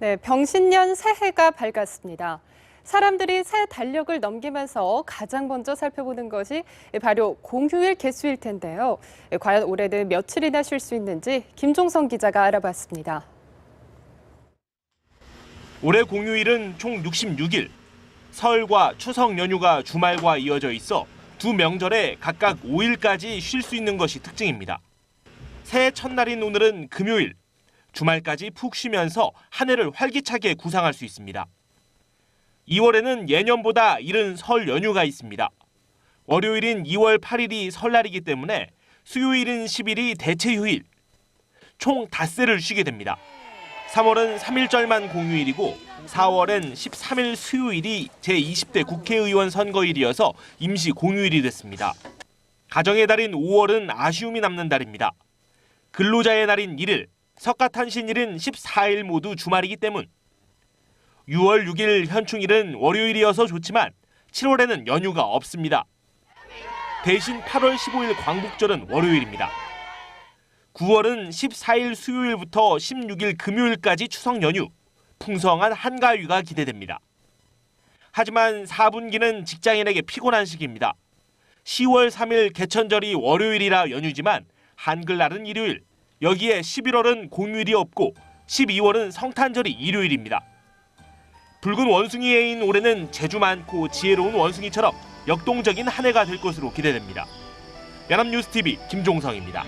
네, 병신년 새해가 밝았습니다. 사람들이 새 달력을 넘기면서 가장 먼저 살펴보는 것이 바로 공휴일 개수일 텐데요. 과연 올해는 며칠이나 쉴 수 있는지 김종성 기자가 알아봤습니다. 올해 공휴일은 총 66일. 설과 추석 연휴가 주말과 이어져 있어 두 명절에 각각 5일까지 쉴 수 있는 것이 특징입니다. 새해 첫날인 오늘은 금요일. 주말까지 푹 쉬면서 한 해를 활기차게 구상할 수 있습니다. 2월에는 예년보다 이른 설 연휴가 있습니다. 월요일인 2월 8일이 설날이기 때문에 수요일인 10일이 대체 휴일. 총 닷새를 쉬게 됩니다. 3월은 3일절만 공휴일이고 4월엔 13일 수요일이 제20대 국회의원 선거일이어서 임시 공휴일이 됐습니다. 가정의 달인 5월은 아쉬움이 남는 달입니다. 근로자의 날인 1일, 석가탄신일은 14일 모두 주말이기 때문 6월 6일 현충일은 월요일이어서 좋지만 7월에는 연휴가 없습니다. 대신 8월 15일 광복절은 월요일입니다. 9월은 14일 수요일부터 16일 금요일까지 추석 연휴, 풍성한 한가위가 기대됩니다. 하지만 4분기는 직장인에게 피곤한 시기입니다. 10월 3일 개천절이 월요일이라 연휴지만 한글날은 일요일, 여기에 11월은 공휴일이 없고 12월은 성탄절이 일요일입니다. 붉은 원숭이 해인 올해는 재주 많고 지혜로운 원숭이처럼 역동적인 한 해가 될 것으로 기대됩니다. 연합뉴스 TV 김종성입니다.